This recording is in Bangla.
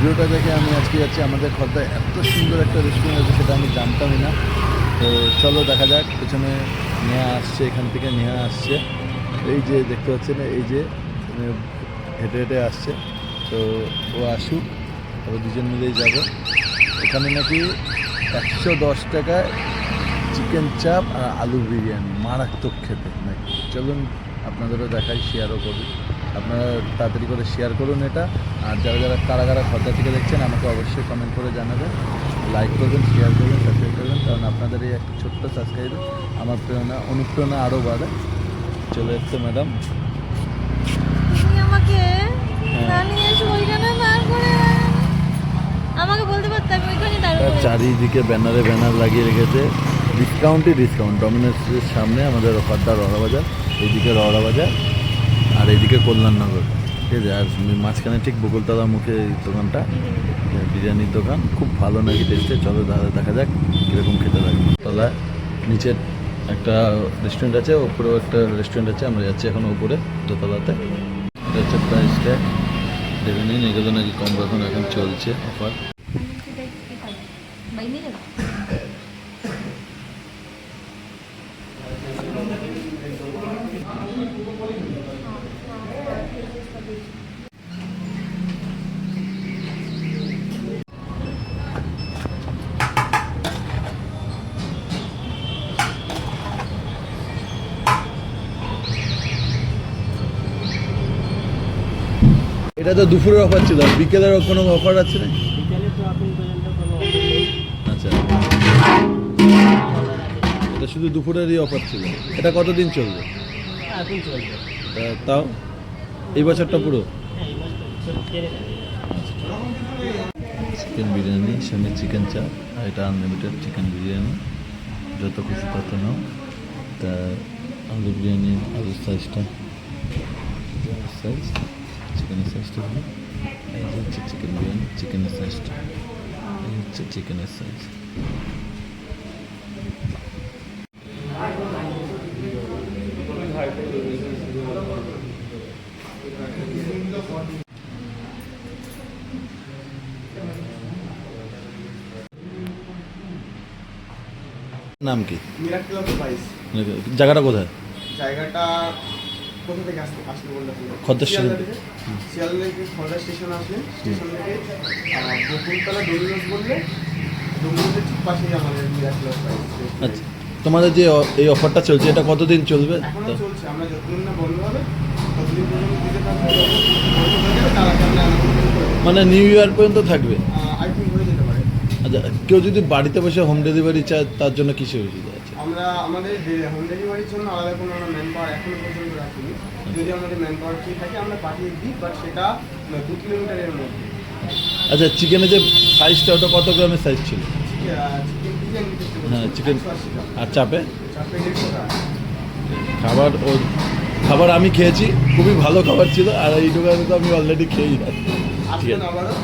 ভিডিওটা দেখে আমি আজকে যাচ্ছি। আমাদের খর্দায় এত সুন্দর একটা রেস্টুরেন্ট আছে, সেটা আমি জানতামই না। তো চলো দেখা যাক, পেছনে নেহা আসছে, এখান থেকে নেহা আসছে। এই যে দেখতে পাচ্ছেন, এই যে হেঁটে হেঁটে আসছে। তো ও আসুক তারপর দুজন মিলেই যাব। এখানে নাকি একশো দশ টাকায় চিকেন চাপ আর আলু বিরিয়ানি, মারাত্মক খেতে। নাকি? চলুন আপনাদেরও দেখাই শেয়ারও করুন আপনারা তাড়াতাড়ি করে শেয়ার করুন এটা। আর যারা যারা কারা কারা খদ্দা থেকে দেখছেন আমাকে অবশ্যই কমেন্ট করে জানাবেন। লাইক করবেন শেয়ার করবেন সাবস্ক্রাইব করবেন কারণ আপনাদের এই একটা ছোট্ট সাবস্ক্রাইব আমার প্রেরণা অনুপ্রেরণা আরও বাড়ে। চলে এসছে ম্যাডাম আমাকে আমাকে বলতে ওইখানে চারিদিকে ব্যানারে ব্যানার লাগিয়ে রেখেছে। ডিসকাউন্টই ডিসকাউন্ট ডমিনোসের সামনে আমাদের খদ্দা রহরা বাজার এইদিকে রহরা বাজার। আর এইদিকে কল্যাণনগর। ঠিক আছে, আর মাঝখানে ঠিক বকুলতলা মুখে এই দোকানটা বিরিয়ানির দোকান। খুব ভালো নাকি টেস্টে চলো তাহলে দেখা যাক কীরকম খেতে লাগে। তলায় নিচে একটা রেস্টুরেন্ট আছে, ওপরেও একটা রেস্টুরেন্ট আছে, আমরা যাচ্ছি এখন উপরে দোতলাতে। এটা হচ্ছে প্রাইসটা দেখে নিন, এগুলো নাকি কম এখন এখন চলছে অফার বাইরে যাব এটা তো দুপুরের অফার ছিল বিকেলের কোনো অফার আছে না বিকালে তো এখন পর্যন্ত কোনো অফার নেই। আচ্ছা। এটা শুধু দুপুরেরই অফার ছিল। এটা কতদিন চলবে? এখন চলবে। তাও? এই বছরটা পুরো? হ্যাঁ চিকেন বিরিয়ানি সঙ্গে চিকেন চাপ আর এটা আনলিমিটেড চিকেন বিরিয়ানি যত খুশি তত নাও। তা আলু বিরিয়ানি আলুর সাইজটা সাইজ চিকেনের সাইজটা হলো এই যে হচ্ছে চিকেন বিরিয়ানি চিকেনের সাইজটা এই হচ্ছে চিকেনের সাইজ নাম কি? জায়গাটা কোথায়? জায়গাটা কোথা থেকে আসতে আসতে বললে আপনি? স্টেশন। শিয়ালদা থেকে? খড়দা স্টেশন আসলে। স্টেশন থেকে বকুলতলা ডোমিনোস বললে ডোমিনোসের ঠিক পাশেই আমাদের মিরাক্কেল আচ্ছা। তোমাদের যে এই অফারটা চলছে এটা কতদিন চলবে? এখনও চলছে। আমরা যতদিন না বন্ধ হবে ততদিন পর্যন্ত দিতে থাকব। বন্ধ যাবে তার আগে আমরা মানে নিউ ইয়ার পর্যন্ত থাকবে? আই থিঙ্ক হয়ে যেতে পারে। আচ্ছা কেউ যদি বাড়িতে বসে হোম ডেলিভারি চায় তার জন্য কি সুবিধা আছে আমরা আমাদের হোম ডেলিভারির জন্য আলাদা কোনো আমরা ম্যান পাওয়ার এখনও পর্যন্ত রাখিনি। যদি আমাদের ম্যান পাওয়ার ফ্রি থাকে আমরা পাঠিয়ে দিই বাট সেটা দু কিলোমিটারের মধ্যে। আচ্ছা চিকেনের যে সাইজটা ওটা কত গ্রামের সাইজ ছিল? চিকেন হ্যাঁ চিকেন আর চাপে? খাবার ও খাবার আমি খেয়েছি খুবই ভালো খাবার ছিল আর এই দোকানে তো আমি অলরেডি খেয়েই যাচ্ছি ঠিক আছে। আবারও